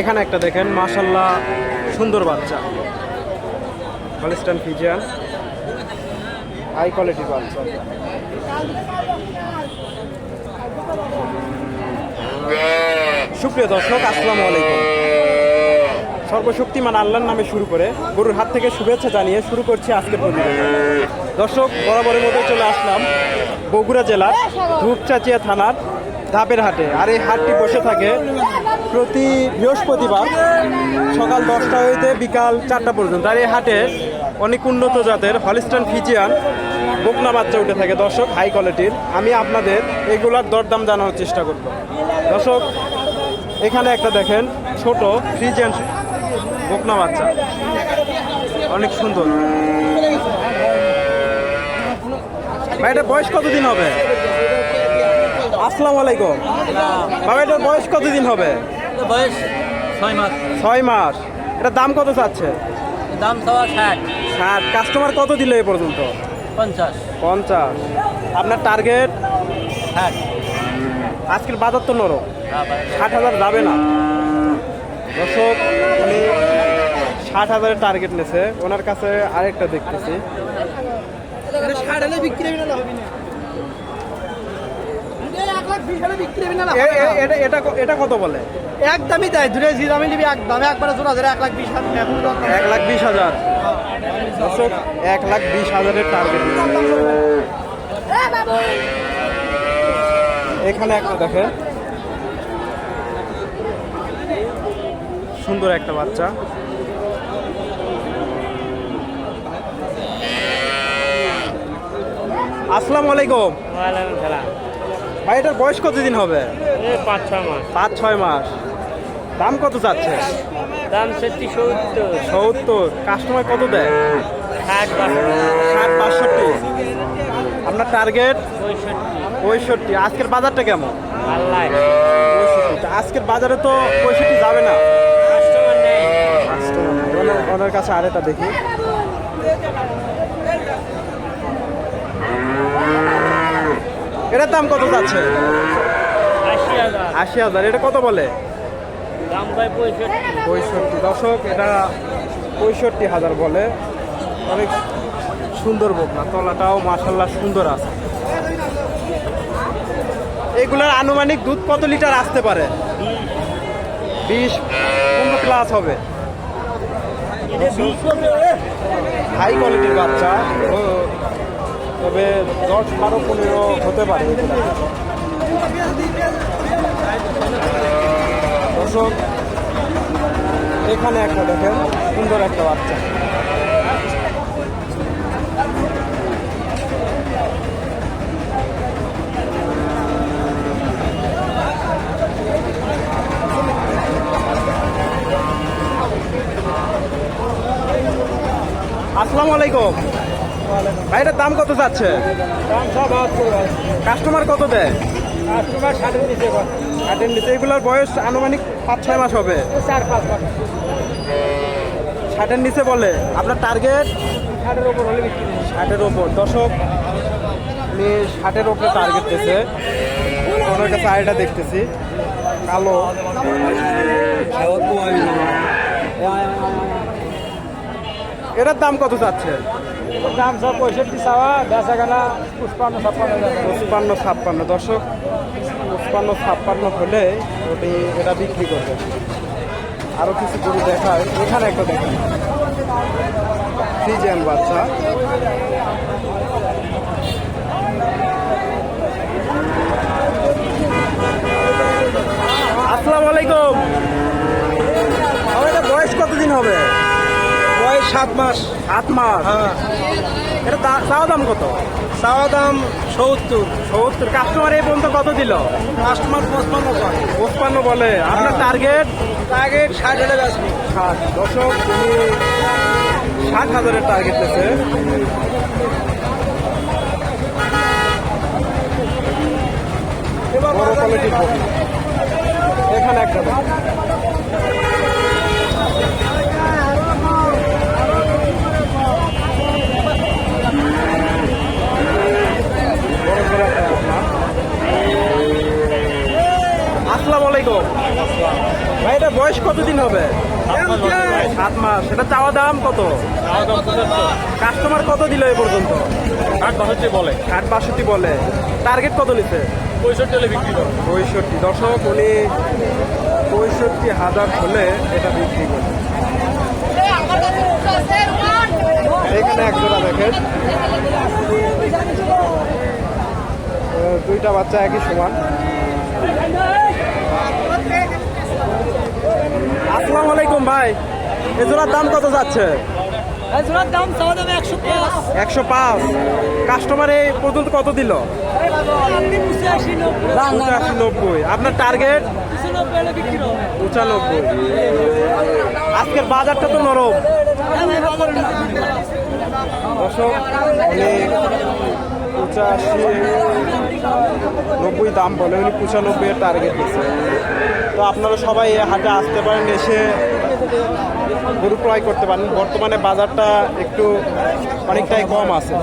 এখানে একটা দেখেন মাশাল্লাহ সুন্দর বাচ্চা। ফিজিয়ান। হাই কোয়ালিটির বাচ্চা। সুপ্রিয় দর্শক, আসসালামু আলাইকুম। সর্বশক্তিমান আল্লাহর নামে শুরু করে গরুর হাত থেকে শুভেচ্ছা জানিয়ে শুরু করছি আজকের প্রতিবেদন। দর্শক, বরাবরের মতো চলে আসলাম বগুড়া জেলার ধূপচাচিয়া থানার ধাপের হাটে। আর এই হাটটি বসে থাকে প্রতি বৃহস্পতিবার সকাল দশটা হইতে বিকাল চারটা পর্যন্ত। আর এই হাটে অনেক উন্নত জাতের হলিস্টান ফিজিয়ান বকনা বাচ্চা উঠে থাকে। দর্শক হাই কোয়ালিটির আমি আপনাদের এগুলার দরদাম জানানোর চেষ্টা করব। দর্শক, এখানে একটা দেখেন ছোট ফ্রিজিয়ান বকনা বাচ্চা। অনেক সুন্দর। ভাই, এটার বয়স কতদিন হবে? আসসালামু আলাইকুম। বাবা এটার বয়স কতদিন হবে? বয়স ছয় মাস। ছয় মাস। এটা দাম কত চাচ্ছে? দাম সওয়া ষাট। ষাট। কাস্টমার কত দিল এ পর্যন্ত? পঞ্চাশ। পঞ্চাশ। আপনার টার্গেট? ষাট। আজকের বাজার তো নরম। ষাট হাজার যাবে না। দর্শক উনি ষাট হাজারের টার্গেট নেছে ওনার কাছে আরেকটা দেখতেছি। এ- এ- এটা- এটা ক- এটা কত বলে? একদমই তাই দূরে যে দামে নিবি একদমে একবারে জোড়া ধরে এক লাখ বিশ হাজার এক লাখ বিশ হাজার? দর্শক এক লাখ বিশ হাজারের টার্গেট এখানে একটা দেখেন। সুন্দর একটা বাচ্চা। আসসালামু আলাইকুম। ভাই এটার বয়স কতদিন হবে? পাঁচ ছয় মাস। পাঁচ ছয় মাস। দাম কত চাচ্ছে দাম সত্যি সত্তর। সত্তর। কাস্টমার কত দেয়? ষাট ষাট বাষট্টি। আপনার টার্গেট? পঁয়ষট্টি। আজকের বাজারটা কেমন? আজকের বাজারে তো পঁয়ষট্টি যাবে না। ওনার কাছে আরেকটা দেখি। এটার দাম কত যাচ্ছে? আশি হাজার। এটা কত বলে? পঁয়ষট্টি। দশক এটা পঁয়ষট্টি হাজার বলে। অনেক সুন্দর বকনা। তলাটাও মাসাল্লাহ সুন্দর আছে। এগুলার আনুমানিক দুধ কত লিটার আসতে পারে? বিশ। পনেরো প্লাস হবে। হাই কোয়ালিটির বাচ্চা। ও, তবে দশ বারো পনেরো হতে পারে। দর্শক, এখানে একটা দেখেন, সুন্দর একটা বাচ্চা আসসালামু আলাইকুম ভাই এটার দাম কত যাচ্ছে দাম কাস্টমার কত দেয় কাস্টমার ষাটের নিচে ষাটের নিচে এগুলোর বয়স আনুমানিক পাঁচ ছয় মাস হবে চার পাঁচ মাস ষাটের নিচে বলে আপনার টার্গেট ষাটের ওপর হলে ষাটের ওপর দশক আমি ষাটের ওপরে টার্গেট দিতেছে ওনার কাছে আরেকটা দেখতেছি কালো এটার দাম কত চাচ্ছে? দাম সব পঁয়ষট্টি চাওয়া বেচা কেনা পুষ্পান্ন ছাপ্পান্ন পুষ্পান্ন ছাপ্পান্ন। দর্শক পুষ্পান্ন ছাপ্পান্ন হলে ওটি এটা বিক্রি করবে। আরও কিছু গরু দেখায়। এখানে একটা দেখেন। ফ্রিজিয়ান বাচ্চা আসসালামু আলাইকুম আমার এটা বয়স কতদিন হবে বয়স সাত মাস। সাত মাস? হ্যাঁ। এটা চাওয়া দাম কত? চাওয়া দাম সত্তর। সত্তর। কাস্টমার এই পর্যন্ত কত দিল? কাস্টমার পঁচপান্ন কয় পঁচপান্ন বলে। আপনার হ্যাঁ। টার্গেট টার্গেট ষাট হলে বেচবো। ষাট। দশক ষাট হাজারের টার্গেট বড় কোয়ালিটির কপি এখানে একটা দেখুন। বড় করে একটা বকনা। আসসালামু আলাইকুম ভাই এটা বয়স কতদিন হবে? সাত মাস এটা চাওয়া দাম কত? কাস্টমার কত দিল এ পর্যন্ত? আট বাষট্টি বলে। আট বাষট্টি বলে। টার্গেট কত নিচ্ছে পঁয়ষট্টি হলে বিক্রি করো পঁয়ষট্টি। দর্শক উনি পঁয়ষট্টি হাজার হলে এটা বিক্রি করে এখানে এক জোড়া দেখেন। দুইটা বাচ্চা একই সমান আসসালামু আলাইকুম ভাই। এ জোড়ার দাম কত যাচ্ছে? জোড়ার দাম চাওয়া একশো পাঁচ। একশো পাঁচ। কাস্টমার এই পর্যন্ত কত দিল? পঁচাশি নব্বই। আপনার টার্গেট পঁচানব্বই আজকের বাজারটা তো নরম। দর্শক উনি পঁচাশি, নব্বই দাম বলে, উনি পঁচানব্বই টার্গেট দিচ্ছে তো আপনারা সবাই হাটে আসতে পারেন, এসে গরু ক্রয় করতে পারেন। বর্তমানে বাজারটা একটু অনেকটাই কম আছে।